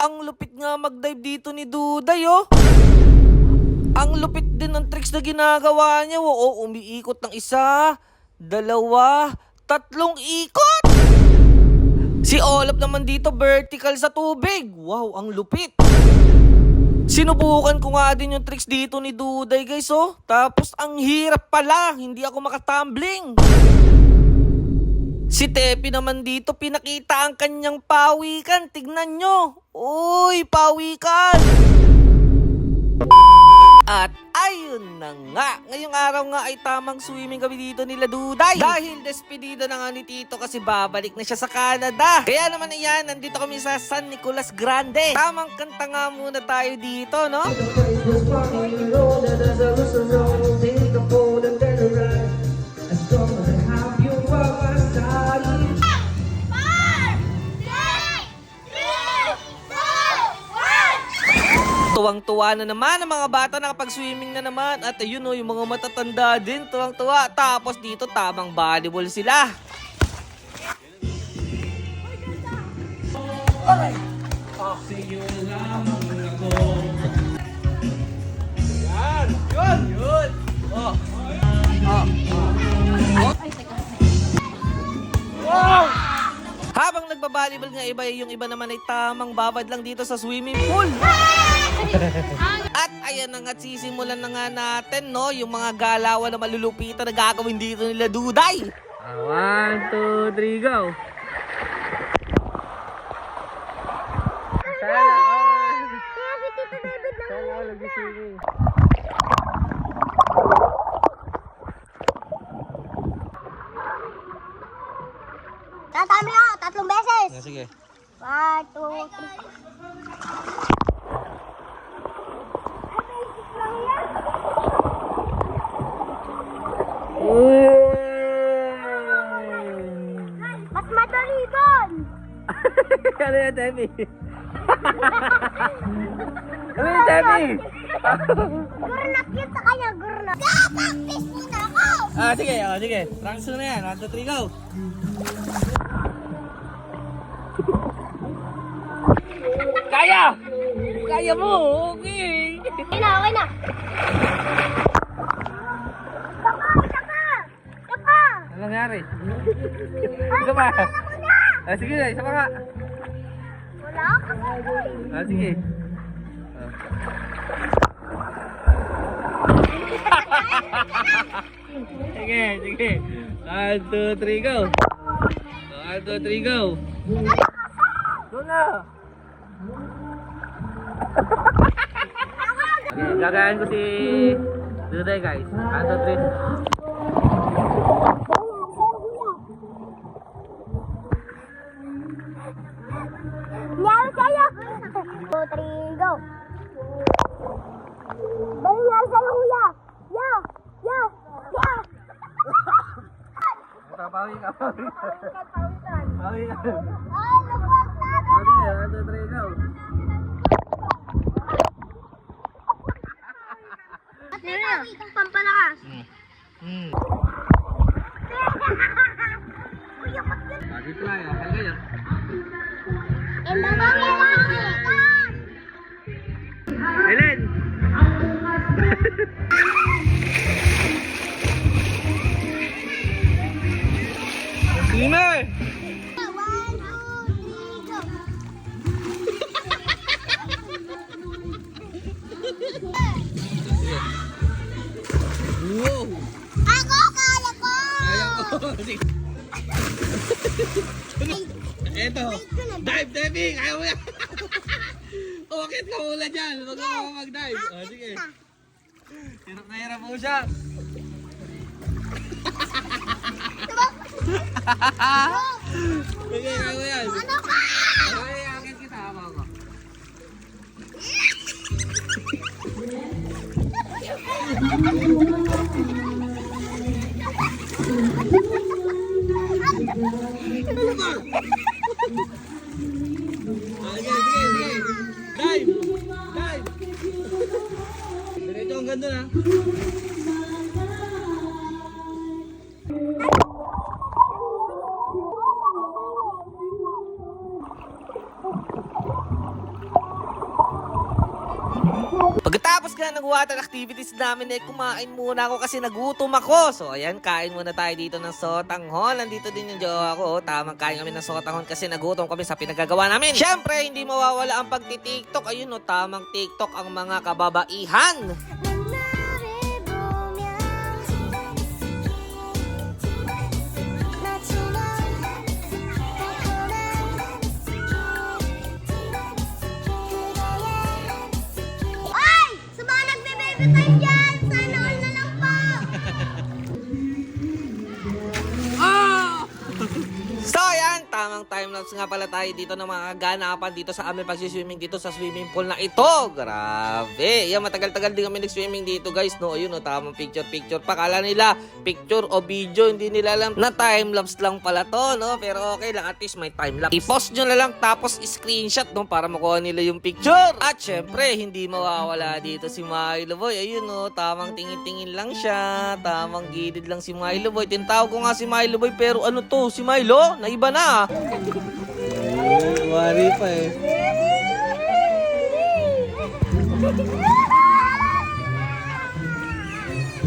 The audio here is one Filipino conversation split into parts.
Ang lupit nga mag-dive dito ni Duday, oh. Ang lupit din ng tricks na ginagawa niya. Oo, umiikot ng isa, dalawa, tatlong ikot. Si Olaf naman dito vertical sa tubig. Wow, ang lupit. Sinubukan ko nga din yung tricks dito ni Duday guys oh. Tapos ang hirap pala, hindi ako makatumbling. Si Tepi naman dito pinakita ang kanyang pawikan. Tignan nyo. Uy, pawikan. At ayun na nga, ngayong araw nga ay tamang swimming kami dito nila Duday. Dahil despedido na nga ni Tito kasi babalik na siya sa Canada. Kaya naman ayan, nandito kami sa San Nicolas Grande. Tamang kanta nga muna tayo dito, no? Tuwang-tuwa na naman ang mga bata nakapag-swimming na naman. At ayun o, yung mga matatanda din, tuwang-tuwa. Tapos dito, tamang volleyball sila. Habang nagbabalibal nga iba, yung iba naman ay tamang babad lang dito sa swimming pool. At ayan na nga, sisimulan na nga natin, no? Yung mga galawan na malulupitan na gagawin dito nila Duday. one, two, three, go! Sana all! Sana all, nag-swimming. Tatami ako, tatlong beses. Sige. One, two, three. ano yan, Debbie? ano yan, Debbie? Gurnak yun sa kanya, gurnak. Practice muna ako. Ah, sige, oh, sige. Mo na yan. One, two, three, go! Kaya! Kaya mo! Okay! Okay na, okay na. Ano nangyari? Ako na. Ah, sige, isa pa nga. Wala ka Ah, sige. sige, sige. One, two, three, go. One, two, three, go. Na! gagawin ko si Duday guys. One, two, three. Nyari sa'yo. Two, three, go. Dali nyari sa'yo, kuya. Ya, ya, ya. Papawi ka, pawi ka. Pawi ka. Ay, lupot na. Ka, one, two, three, go. Ate, pampalakas. Hmm. Yun? Lagi pala yan. Kaya kayo. Helen! Go. Wow! Ako, kaya ko. Kaya ko. Eto. Dive, diving! Ayaw mo yan! Umakit ka muna dyan. Huwag ka mag-dive. O, sige. Hirap na hirap mo siya. Sige, kaya mo yan. Ano ka? Okay, akit kita. Hama ko. Sige, ang ganda na. Pagkatapos nga ng water activities namin, eh, kumain muna ako kasi nagutom ako. So, ayan, kain muna tayo dito ng sotanghon. Nandito din yung jowa ko. oh. Tamang kain kami ng sotanghon kasi nagutom kami sa pinagagawa namin. Siyempre, hindi mawawala ang pagti-tiktok. Ayun, no, tamang tiktok ang mga kababaihan. Dekat. Time-lapse nga pala tayo dito ng mga ganapan dito sa aming pagsiswimming dito sa swimming pool na ito. Grabe. Yan, matagal-tagal din kami nag-swimming dito, guys. No, ayun, no, tamang picture-picture. Pakala nila, picture o video, hindi nila alam na time-lapse lang pala to, no? Pero okay lang, at least may time-lapse. I-post nyo na lang, tapos screenshot, no, para makuha nila yung picture. At syempre, hindi mawawala dito si Milo Boy. Ayun, no, tamang tingin-tingin lang siya. Tamang gilid lang si Milo Boy. Tinatawag ko nga si Milo Boy, pero ano to, si Milo? Naiba na. Wari pa eh.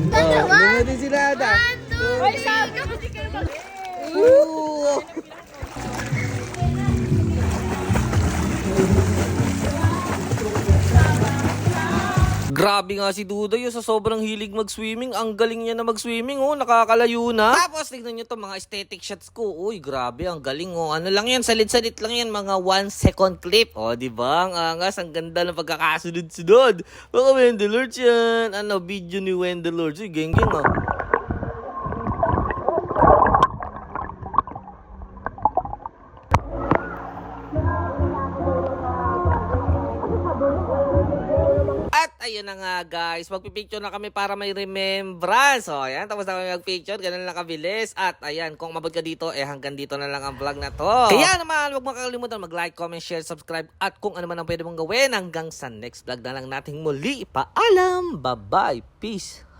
Dalawa! Dumating sila ada. Ay, sabi ko! Grabe nga si Duday oh, sa sobrang hilig mag-swimming. Ang galing niya na mag-swimming oh, nakakalayo na. Tapos tignan niyo to mga aesthetic shots ko. Uy, grabe, ang galing oh. Ano lang yan, salit-salit lang yan, mga 1 second clip. Oh, di ba? Ang angas, ang ganda ng pagkakasunod-sunod. Mga Wendelords yan. Ano, video ni Wendelords. Uy, geng-geng oh. Ayun na nga guys, magpipicture na kami para may remembrance. So ayan, tapos na kami magpicture, ganun lang kabilis. At ayan, kung umabot ka dito, eh hanggang dito na lang ang vlog na to. Kaya naman, huwag mo mag-like, comment, share, subscribe. At kung ano man ang pwede mong gawin, hanggang sa next vlog na lang nating muli. Paalam! Bye-bye! Peace!